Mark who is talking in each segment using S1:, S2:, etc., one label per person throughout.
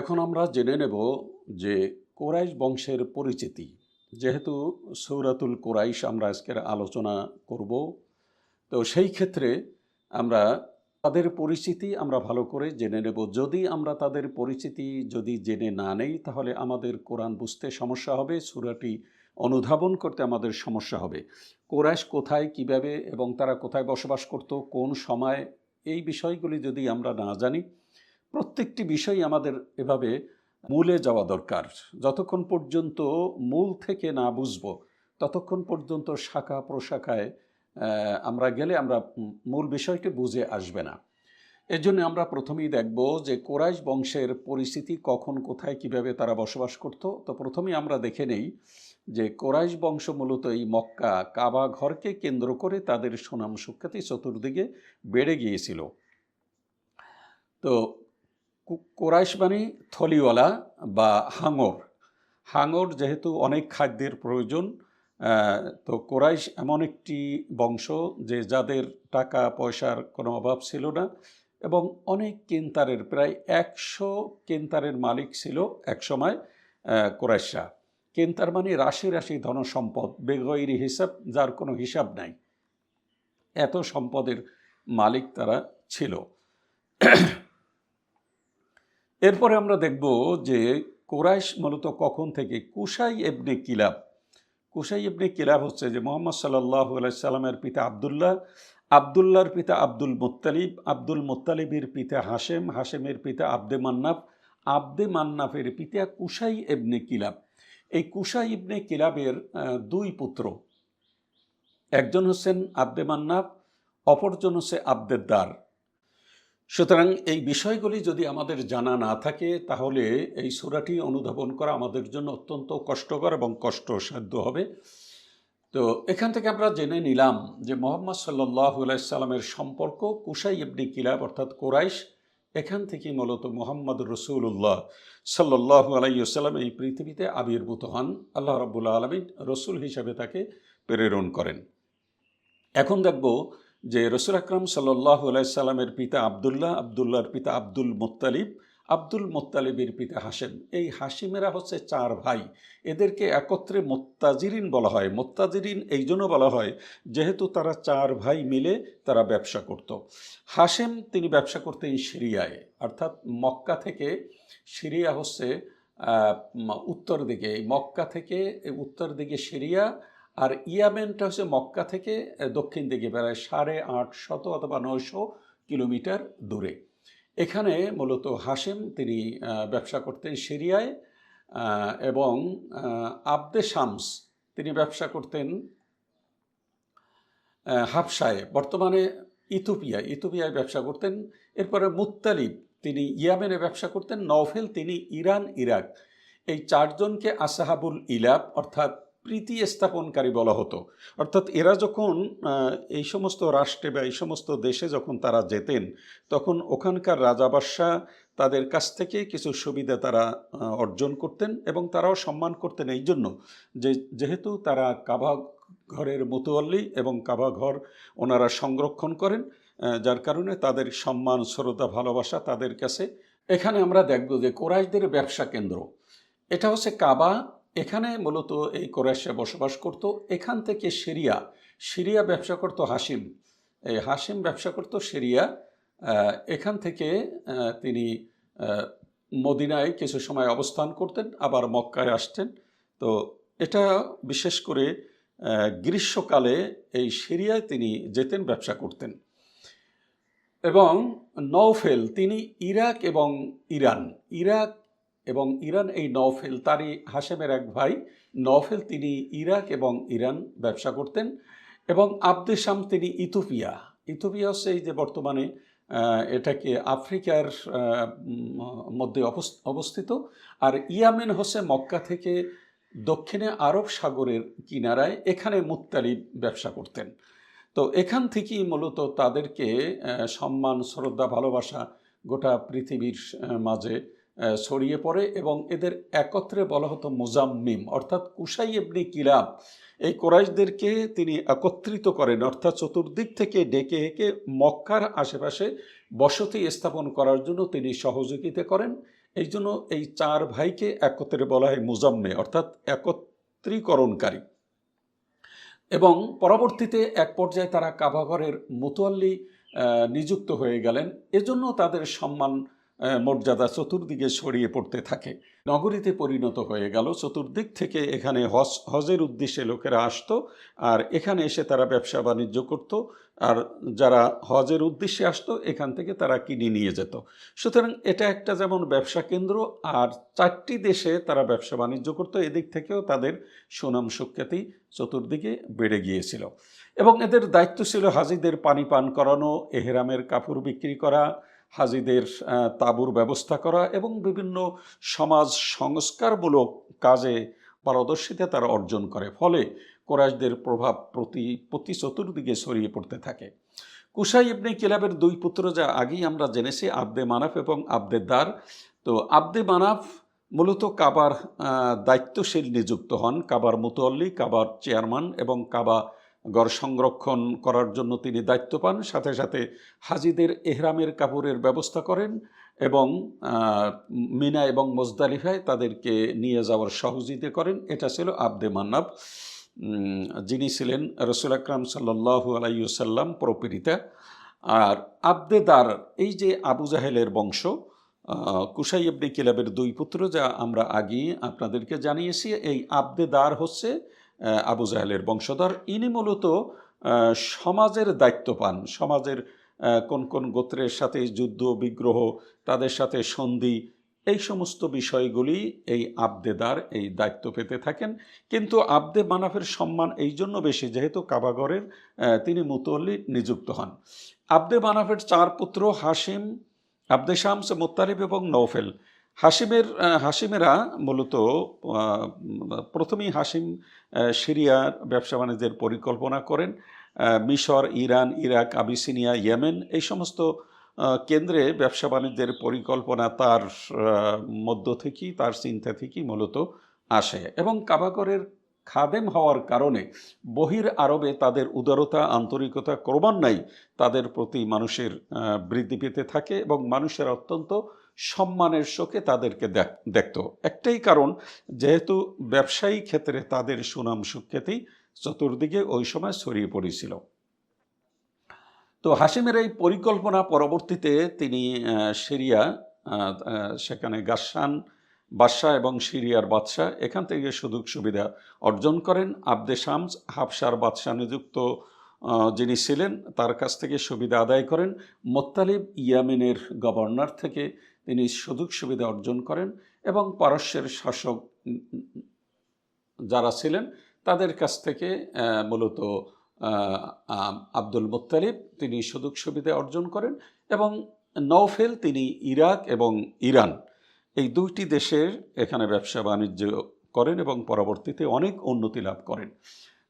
S1: এখন আমরা জেনে নেব যে কোরাইশ বংশের পরিচিতি। যেহেতু সৌরাতুল কোরাইশ আমরা আজকের আলোচনা করব, তো সেই ক্ষেত্রে আমরা তাদের পরিচিতি আমরা ভালো করে জেনে নেব। যদি আমরা তাদের পরিচিতি যদি জেনে না নেই, তাহলে আমাদের কোরআন বুঝতে সমস্যা হবে, সুরাটি অনুধাবন করতে আমাদের সমস্যা হবে। কোরাইশ কোথায়, কীভাবে এবং তারা কোথায় বসবাস করত, কোন সময়, এই বিষয়গুলি যদি আমরা না জানি প্রত্যেকটি বিষয় আমাদের এভাবে মূলে যাওয়া দরকার। যতক্ষণ পর্যন্ত মূল থেকে না বুঝব, ততক্ষণ পর্যন্ত শাখা প্রশাখায় আমরা গেলে আমরা মূল বিষয়টি বুঝে আসবে না। এর জন্য আমরা প্রথমেই দেখব যে কোরাইশ বংশের পরিস্থিতি কখন, কোথায়, কীভাবে তারা বসবাস করত। তো প্রথমেই আমরা দেখে নেই যে কোরাইশ বংশ মূলত এই মক্কা, কাবা ঘরকে কেন্দ্র করে তাদের সুনাম সুখ্যাতি চতুর্দিকে বেড়ে গিয়েছিল। তো কোরাইশ মানে থলিওয়ালা বা হাঙর। হাঙর যেহেতু অনেক খাদ্যের প্রয়োজন তো কোরাইশ এমন একটি বংশ যে যাদের টাকা পয়সার কোনো অভাব ছিল না এবং অনেক কেন্তারের প্রায় একশো কেন্তারের মালিক ছিল একসময় আহ, কোরাইশরা। কেন্তার মানে রাশি রাশি ধনসম্পদ বেগৈরি হিসাব যার কোনো হিসাব নাই। এত সম্পদের মালিক তারা ছিল। এরপরে আমরা দেখব যে কোরাইশ মূলত কখন থেকে? কুসাই এবনে কিলাব। কুসাই এবনে কিলাব হচ্ছে যে মোহাম্মদ সাল্লাহ সাল্লামের পিতা আবদুল্লাহ। আবদুল্লাহর পিতা আব্দুল মুত্তালিব। আব্দুল মুত্তালিবের পিতা হাশেম। হাশেমের পিতা আব্দে মান্নাফ। আব্দে মান্নাফের পিতা কুসাই এবনে কিলাব। এই কুশাই ইবনে কিলাবের দুই পুত্র। একজন হচ্ছেন আব্দে মান্নাফ, অপরজন হচ্ছে আব্দেদ্দার সুতরাং এই বিষয়গুলি যদি আমাদের জানা না থাকে, তাহলে এই সুরাটি অনুধাবন করা আমাদের জন্য অত্যন্ত কষ্টকর এবং কষ্টসাধ্য হবে। তো এখান থেকে আমরা জেনে নিলাম যে মোহাম্মদ সাল্লাহ সাল্লামের সম্পর্ক কুসাই ইবনি কিলাব অর্থাৎ কোরাইশ, এখান থেকে মূলত মোহাম্মদ রসুল্লাহ সাল্লাহ আলাইসাল্লাম এই পৃথিবীতে আবির্ভূত হন। আল্লাহ রাবুল্লাহ আলমিন রসুল হিসাবে তাকে প্রেরণ করেন। এখন দেখব যে রসুল আকরাম সাল্লাহ সাল্লামের পিতা আবদুল্লাহ, আবদুল্লাহর পিতা আব্দুল মোত্তালিব, আব্দুল মোত্তালিবের পিতা হাসেম এই হাসিমেরা হচ্ছে চার ভাই। এদেরকে একত্রে মোত্তাজিরিন বলা হয়। মোত্তাজিরিন এই জন্য বলা হয়, যেহেতু তারা চার ভাই মিলে তারা ব্যবসা করত। হাসেম তিনি ব্যবসা করতেন সিরিয়ায়। অর্থাৎ মক্কা থেকে সিরিয়া হচ্ছে উত্তর দিকে। মক্কা থেকে উত্তর দিকে সিরিয়া আর ইয়ামেনটা হচ্ছে মক্কা থেকে দক্ষিণ দিকে প্রায় সাড়ে আটশত অথবা নয়শো কিলোমিটার দূরে। এখানে মূলত হাসেম তিনি ব্যবসা করতেন সিরিয়ায় এবং আবদে শামস তিনি ব্যবসা করতেন হাফসায়, বর্তমানে ইথোপিয়া ইথোপিয়ায় ব্যবসা করতেন। এরপরে মুত্তালিব তিনি ইয়ামেনে ব্যবসা করতেন। নওফেল তিনি ইরান, ইরাক। এই চারজনকে আসাহাবুল ইলাব অর্থাৎ প্রীতি স্থাপনকারী বলা হতো। অর্থাৎ এরা যখন এই সমস্ত রাষ্ট্রে বা এই সমস্ত দেশে যখন তারা যেতেন, তখন ওখানকার রাজা বাদশাহ তাদের কাছ থেকে কিছু সুবিধা তারা অর্জন করতেন এবং তারাও সম্মান করতেন। এই জন্য যে, যেহেতু তারা কাবা ঘরের মতোয়াল্লি এবং কাবা ঘর ওনারা সংরক্ষণ করেন যার কারণে তাদের সম্মান, শ্রদ্ধা, ভালোবাসা তাদের কাছে। এখানে আমরা দেখব যে কোরাইশদের ব্যবসা কেন্দ্র। এটা হচ্ছে কাবা এখানে মূলত এই কোরাইশরা বসবাস করত। এখান থেকে সিরিয়া সিরিয়া ব্যবসা করত হাসিম এই হাসিম ব্যবসা করত সিরিয়া। এখান থেকে তিনি মদিনায় কিছু সময় অবস্থান করতেন, আবার মক্কায় আসতেন। তো এটা বিশেষ করে গ্রীষ্মকালে এই সিরিয়ায় তিনি যেতেন, ব্যবসা করতেন। এবং নওফেল, তিনি ইরাক এবং ইরান। ইরাক এবং ইরান এই নওফেল, তারই হাসেমের এক ভাই, নওফেল, তিনি ইরাক এবং ইরান ব্যবসা করতেন এবং আব্দে শাম, তিনি ইথোপিয়া ইথোপিয়া হচ্ছে এই যে বর্তমানে এটাকে আফ্রিকার মধ্যে অবস- অবস্থিত। আর ইয়ামেন হচ্ছে মক্কা থেকে দক্ষিণে আরব সাগরের কিনারায় এখানে মুত্তালিব ব্যবসা করতেন। তো এখান থেকেই মূলত তাদেরকে সম্মান, শ্রদ্ধা, ভালোবাসা গোটা পৃথিবীর মাঝে ছড়িয়ে পড়ে এবং এদের একত্রে বলা হতো মুজাম্মিম, অর্থাৎ কুসাই এমনি কিলাব। এই কোরাইশদেরকে তিনি একত্রিত করেন, অর্থাৎ চতুর্দিক থেকে ডেকে হেঁকে মক্কার আশেপাশে বসতি স্থাপন করার জন্য তিনি সহযোগিতা করেন। এই জন্য এই চার ভাইকে একত্রে বলা হয় মুজাম্মে, অর্থাৎ একত্রীকরণকারী। এবং পরবর্তীতে এক পর্যায়ে তারা কাবাঘরের মুতোয়াল্লি নিযুক্ত হয়ে গেলেন। এজন্য তাদের সম্মান মর্যাদা চতুর্দিকে ছড়িয়ে পড়তে থাকে। নগরীতে পরিণত হয়ে গেল। চতুর্দিক থেকে এখানে হজ, হজের উদ্দেশ্যে লোকেরা আসতো আর এখানে এসে তারা ব্যবসা বাণিজ্য করত আর যারা হজের উদ্দেশ্যে আসতো, এখান থেকে তারা কিনে নিয়ে যেত। সুতরাং এটা একটা যেমন ব্যবসা কেন্দ্র আর চারটি দেশে তারা ব্যবসা বাণিজ্য করতো। এদিক থেকেও তাদের সুনাম সুখ্যাতি চতুর্দিকে বেড়ে গিয়েছিল। এবং এদের দায়িত্ব ছিল হাজিদের পানি পান করানো, এহেরামের কাপড় বিক্রি করা হাজিদের তাঁবুর ব্যবস্থা করা এবং বিভিন্ন সমাজ সংস্কারমূলক কাজে পারদর্শিতা তারা অর্জন করে। ফলে কোরাইশদের প্রভাব প্রতি প্রতি চতুর্দিকে ছড়িয়ে পড়তে থাকে। কুসাই ইবনে কিলাবের দুই পুত্র যা আগেই আমরা জেনেছি, আব্দে মানাফ এবং আব্দে দার। তো আব্দে মানাফ মূলত কাবার দায়িত্বশীল নিযুক্ত হন। কাবার মুতোয়াল্লি, কাবার চেয়ারম্যান এবং কাবা গড় সংরক্ষণ করার জন্য তিনি দায়িত্ব পান। সাথে সাথে হাজিদের এহরামের কাপড়ের ব্যবস্থা করেন এবং মিনা এবং মোজদালিফায় তাদেরকে নিয়ে যাওয়ার সহযোগিতা করেন। এটা ছিল আব্দে মান্নাব। যিনি ছিলেন রসুল আকরাম সাল্লাহু আলাইসাল্লাম প্রপীড়িতা। আর আব্দেদার এই যে আবু জাহেলের বংশ কুসাই ইবনে কিলাবের দুই পুত্র যা আমরা আগেই আপনাদেরকে জানিয়েছি এই আব্দেদার হচ্ছে আহ, আবু জাহেলের বংশধর। ইনি মূলত সমাজের দায়িত্ব পান। সমাজের কোন কোন গোত্রের সাথে যুদ্ধ, বিগ্রহ, তাদের সাথে সন্ধি, এই সমস্ত বিষয়গুলি এই আব্দেদার এই দায়িত্ব পেতে থাকেন। কিন্তু আব্দে মানাফের সম্মান এই জন্য বেশি, যেহেতু কাবাগরের তিনি মুতল্লি নিযুক্ত হন। আবদে মানাফের চার পুত্র হাসিম আব্দে শামস, মোত্তালিব এবং নৌফেল হাসিমের হাসিমেরা মূলত প্রথমেই হাসিম সিরিয়ার ব্যবসা বাণিজ্যের পরিকল্পনা করেন মিশর, ইরান, ইরাক, আবিসিনিয়া, ইয়েমেন, এই সমস্ত কেন্দ্রে ব্যবসা বাণিজ্যের পরিকল্পনা তার মধ্য থেকেই, তার চিন্তা থেকেই মূলত আসে। এবং কাবাগরের খাদেম হওয়ার কারণে বহির আরবে তাদের উদারতা, আন্তরিকতা ক্রমান্বয়ে তাদের প্রতি মানুষের বৃদ্ধি পেতে থাকে এবং মানুষের অত্যন্ত সম্মানের চোখে তাদেরকে দেখ- দেখত। একটাই কারণ, যেহেতু ব্যবসায়ী ক্ষেত্রে তাদের সুনাম সুখ্যাতি চতুর্দিকে ওই সময় ছড়িয়ে পড়েছিল। তো হাসিমের এই পরিকল্পনা পরবর্তীতে তিনি সিরিয়া সেখানে গাসান বাদশাহ এবং সিরিয়ার বাদশাহ এখান থেকে সুযোগ সুবিধা অর্জন করেন। আবদে শামস হাফসার বাদশাহ নিযুক্ত যিনি ছিলেন, তার কাছ থেকে সুবিধা আদায় করেন। মোত্তালিব ইয়ামিনের গভর্নর থেকে তিনি সুযোগ সুবিধা অর্জন করেন এবং পারস্যের শাসক যারা ছিলেন, তাদের কাছ থেকে মূলত আব্দুল মুত্তালিব তিনি সুযোগ সুবিধা অর্জন করেন এবং নৌফেল তিনি ইরাক এবং ইরান, এই দুইটি দেশের এখানে ব্যবসা বাণিজ্য করেন এবং পরবর্তীতে অনেক উন্নতি লাভ করেন।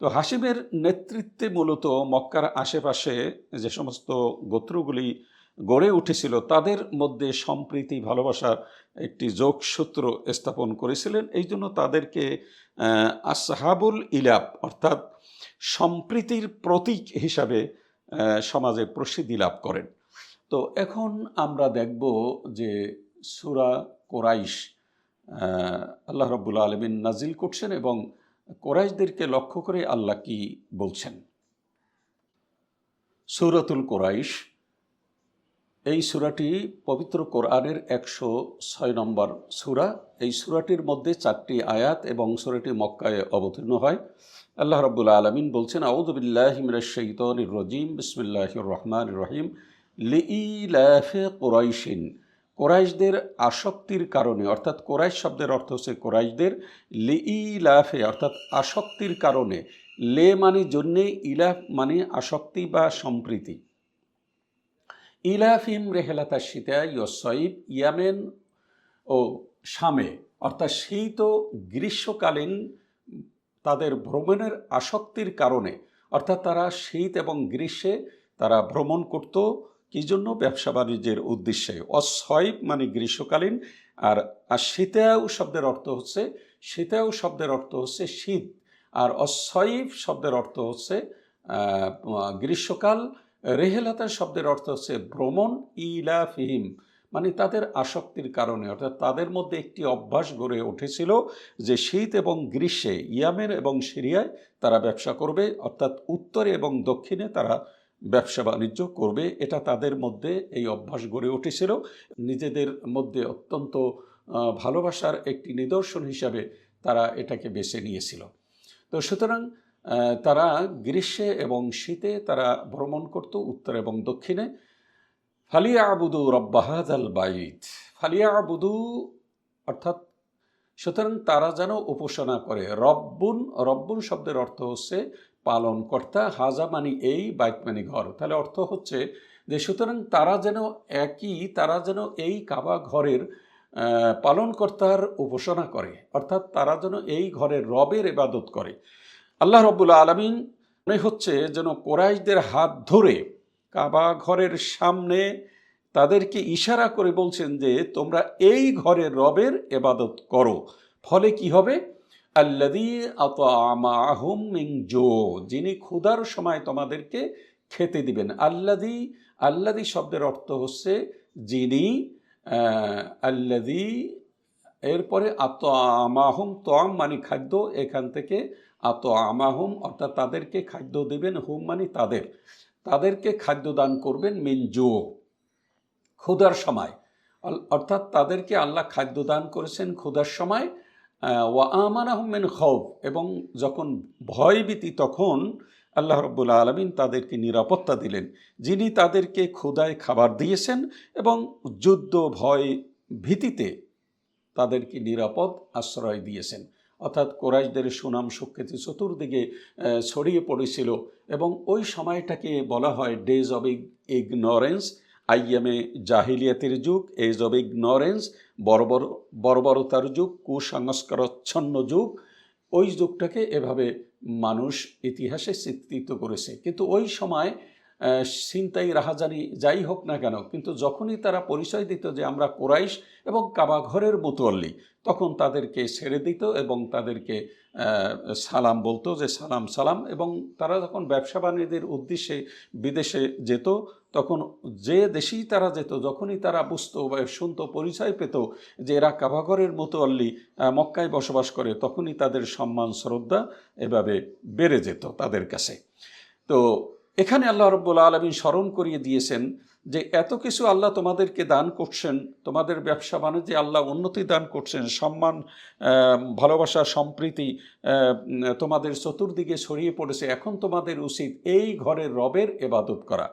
S1: তো হাসিমের নেতৃত্বে মূলত মক্কার আশেপাশে যে সমস্ত গোত্রগুলি গড়ে উঠেছিল, তাদের মধ্যে সম্প্রীতি ভালোবাসার একটি যোগসূত্র স্থাপন করেছিলেন। এই জন্য তাদেরকে আসহাবুল ইলাপ অর্থাৎ সম্প্রীতির প্রতীক হিসাবে সমাজে প্রসিদ্ধি লাভ করেন। তো এখন আমরা দেখব যে সুরা কোরাইশ আল্লাহ রব্বুল আলমিন নাজিল করছেন এবং কোরাইশদেরকে লক্ষ্য করে আল্লাহ কি বলছেন? সুরাতুল কোরাইশ এই সুরাটি পবিত্র কোরআনের একশো ছয় নম্বর সুরা। এই সুরাটির মধ্যে চারটি আয়াত এবং সুরাটি মক্কায় অবতীর্ণ হয়। আল্লাহ রব্বুল আলমিন বলছেন আউদুবিল্লাহিমির রজিম বিসমিল্লাহ রহমান রহিম। লিইলাফে কোরাইশিন। কোরাইশদের আসক্তির কারণে, অর্থাৎ কোরাইশ শব্দের অর্থ হচ্ছে কোরাইশদের লিইলাফে, অর্থাৎ আসক্তির কারণে। লে মানে জন্যে, ইলাফ মানে আসক্তি বা সম্প্রীতি। ইলাফিম রেহেলাতা সীতা ইয়সইব ইয়ামেন ও শামে, অর্থাৎ শীত ও গ্রীষ্মকালীন তাদের ভ্রমণের আসক্তির কারণে, অর্থাৎ তারা শীত এবং গ্রীষ্মে তারা ভ্রমণ করত। কি জন্য? ব্যবসা বাণিজ্যের উদ্দেশ্যে। অসইব মানে গ্রীষ্মকালীন, আর আর শীতায়ু শব্দের অর্থ হচ্ছে শীতায়ু শব্দের অর্থ হচ্ছে শীত, আর অসইব শব্দের অর্থ হচ্ছে গ্রীষ্মকাল রেহেলাতা শব্দের অর্থ হচ্ছে ভ্রমণ ইলা ফিহিম মানে তাদের আসক্তির কারণে, অর্থাৎ তাদের মধ্যে একটি অভ্যাস গড়ে উঠেছিল যে শীত এবং গ্রীষ্মে ইয়ামেন এবং সিরিয়ায় তারা ব্যবসা করবে, অর্থাৎ উত্তরে এবং দক্ষিণে তারা ব্যবসা বাণিজ্য করবে। এটা তাদের মধ্যে এই অভ্যাস গড়ে উঠেছিল। নিজেদের মধ্যে অত্যন্ত ভালোবাসার একটি নিদর্শন হিসাবে তারা এটাকে বেছে নিয়েছিল। তো সুতরাং তারা গ্রীষ্মে এবং শীতে তারা ভ্রমণ করত উত্তর এবং দক্ষিণে। ফালিয়া আবুদু রব্বাহাদ আল বাইত। ফালিয়া আবুদু অর্থাৎ, সুতরাং তারা যেন উপাসনা করে। রব্বুন রব্বুন শব্দের অর্থ হচ্ছে পালনকর্তা। হাজা মানি এই, বাইত মানি ঘর। তাহলে অর্থ হচ্ছে যে সুতরাং তারা যেন একই, তারা যেন এই কাবা ঘরের পালনকর্তার উপাসনা করে। অর্থাৎ তারা যেন এই ঘরের রবের ইবাদত করে। আল্লাহ রব্বুল আলমিন মনে হচ্ছে যেন কোরাইশদের হাত ধরে কাবা ঘরের সামনে তাদেরকে ইশারা করে বলছেন যে, তোমরা এই ঘরের রবের এবাদত করো। ফলে কি হবে? আল্লাদি মিন জো, যিনি ক্ষুধার সময় তোমাদেরকে খেতে দিবেন। আল্লাদি আল্লাদি শব্দের অর্থ হচ্ছে যিনি আল্লাদি এরপরে আত আমাহুম তোয়াম মানে খাদ্য, এখান থেকে আত আমাহুম অর্থাৎ তাদেরকে খাদ্য দিবেন, হুম মানে তাদের। তাদেরকে খাদ্য দান করবেন মিন জো, ক্ষুধার সময়। অর্থাৎ তাদেরকে আল্লাহ খাদ্য দান করেছেন ক্ষুধার সময় ওয়া আমান আহমেন খৌফ, এবং যখন ভয়ভীতি তখন আল্লাহ রব্বুল আলমিন তাদেরকে নিরাপত্তা দিলেন। যিনি তাদেরকে ক্ষুধায় খাবার দিয়েছেন এবং যুদ্ধ, ভয় ভীতিতে তাদেরকে নিরাপদ আশ্রয় দিয়েছেন। অর্থাৎ কোরাইশদের সুনাম সুখ্যাতি চতুর্দিকে ছড়িয়ে পড়েছিল এবং ওই সময়টাকে বলা হয় ডেজ অব ইগনোরেন্স আইএমএ জাহিলিয়াতের যুগ এজ অব ইগনোরেন্স বর্বর, বর্বরতার যুগ, কুসংস্কারচ্ছন্ন যুগ। ওই যুগটাকে এভাবে মানুষ ইতিহাসে চিত্রিত করেছে। কিন্তু ওই সময় আহ, ছিনতাই রাহাজানি যাই হোক না কেন কিন্তু যখনই তারা পরিচয় দিত যে আমরা কোরাইশ এবং কাবাঘরের মুতোয়াল্লি তখন তাদেরকে ছেড়ে দিত এবং তাদেরকে সালাম বলতো যে সালাম সালাম এবং তারা যখন ব্যবসা বাণিজ্যের উদ্দেশ্যে বিদেশে যেত তখন যে দেশেই তারা যেত যখনই তারা বুঝতো বা শুনতো পরিচয় পেত যে এরা কাবাঘরের মুতোয়াল্লি মক্কায় বসবাস করে তখনই তাদের সম্মান শ্রদ্ধা এভাবে বেড়ে যেত তাদের কাছে। তো এখানে আল্লাহ রব্বুল আলমী স্মরণ করিয়ে দিয়েছেন যে এত কিছু আল্লাহ তোমাদেরকে দান করছেন, তোমাদের ব্যবসা বাণিজ্যে আল্লাহ উন্নতি দান করছেন, সম্মান ভালোবাসা, সম্প্রীতি তোমাদের চতুর্দিকে ছড়িয়ে পড়েছে। এখন তোমাদের উচিত এই ঘরের রবের এবাদত করা।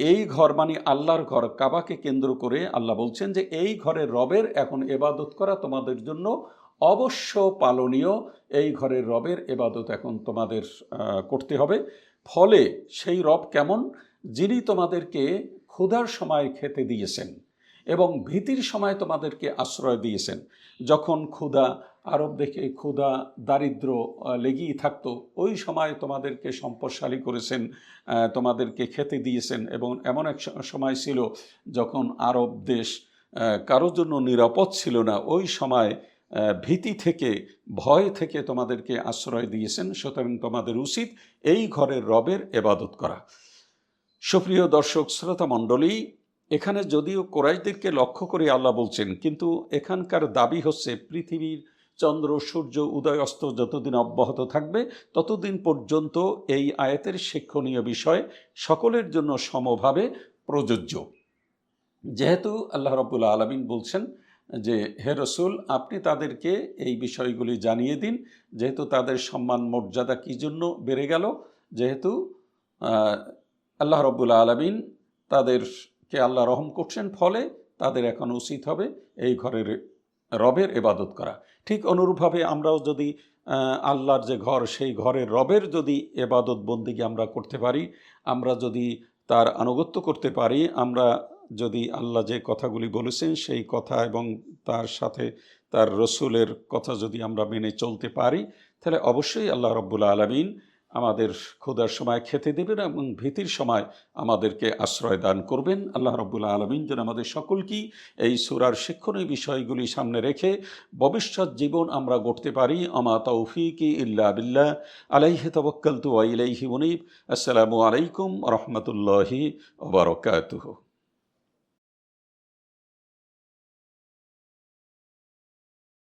S1: এই ঘর মানে আল্লাহর ঘর। কাবাকে কেন্দ্র করে আল্লাহ বলছেন যে এই ঘরের রবের এখন এবাদত করা তোমাদের জন্য অবশ্য পালনীয়। এই ঘরের রবের এবাদত এখন তোমাদের করতে হবে। ফলে সেই রব কেমন? যিনি তোমাদেরকে ক্ষুধার সময় খেতে দিয়েছেন এবং ভীতির সময় তোমাদেরকে আশ্রয় দিয়েছেন। যখন ক্ষুধা, আরব দেখে ক্ষুধা, দারিদ্র লেগেই থাকতো, ওই সময় তোমাদেরকে সম্পদশালী করেছেন তোমাদেরকে খেতে দিয়েছেন এবং এমন এক সময় ছিল যখন আরব দেশ কারোর জন্য নিরাপদ ছিল না। ওই সময় ভীতি থেকে, ভয় থেকে তোমাদেরকে আশ্রয় দিয়েছেন, সুতরাং তোমাদের উচিত এই ঘরের রবের এবাদত করা। সুপ্রিয় দর্শক, শ্রোতা মণ্ডলী, এখানে যদিও কোরাইদেরকে লক্ষ্য করে আল্লাহ বলছেন, কিন্তু এখানকার দাবি হচ্ছে পৃথিবীর চন্দ্র, সূর্য উদয় অস্ত যতদিন অব্যাহত থাকবে, ততদিন পর্যন্ত এই আয়াতের শিক্ষণীয় বিষয় সকলের জন্য সমভাবে প্রযোজ্য। যেহেতু আল্লাহ রব্বুল আলমিন বলছেন যে, হে রসুল, আপনি তাদেরকে এই বিষয়গুলি জানিয়ে দিন। যেহেতু তাদের সম্মান, মর্যাদা কী জন্য বেড়ে গেল? যেহেতু আল্লাহ রব্বুল আলমিন তাদেরকে আল্লাহ রহম করছেন ফলে তাদের এখন উচিত হবে এই ঘরের রবের এবাদত করা। ঠিক অনুরূপভাবে আমরাও যদি আল্লাহর যে ঘর, সেই ঘরের রবের যদি এবাদত বন্দিকে আমরা করতে পারি, আমরা যদি তার আনুগত্য করতে পারি, আমরা যদি আল্লাহ যে কথাগুলি বলেছেন, সেই কথা এবং তার সাথে তার রসুলের কথা যদি আমরা মেনে চলতে পারি, তাহলে অবশ্যই আল্লাহ রব্বুল আলমিন আমাদের ক্ষুধার সময় খেতে দেবেন এবং ভীতির সময় আমাদেরকে আশ্রয় দান করবেন। আল্লাহ রব্বুল আলমিন যেন আমাদের সকলকেই এই সুরার শিক্ষণীয় বিষয়গুলি সামনে রেখে ভবিষ্যৎ জীবন আমরা গড়তে পারি। আমা তৌফিকি ইল্লা বিল্লাহ। আলাইহি তবক্কালতু ওয়া ইলাইহি মুনিব আসসালামু আলাইকুম রহমতুল্লাহি ওবরকাতুহু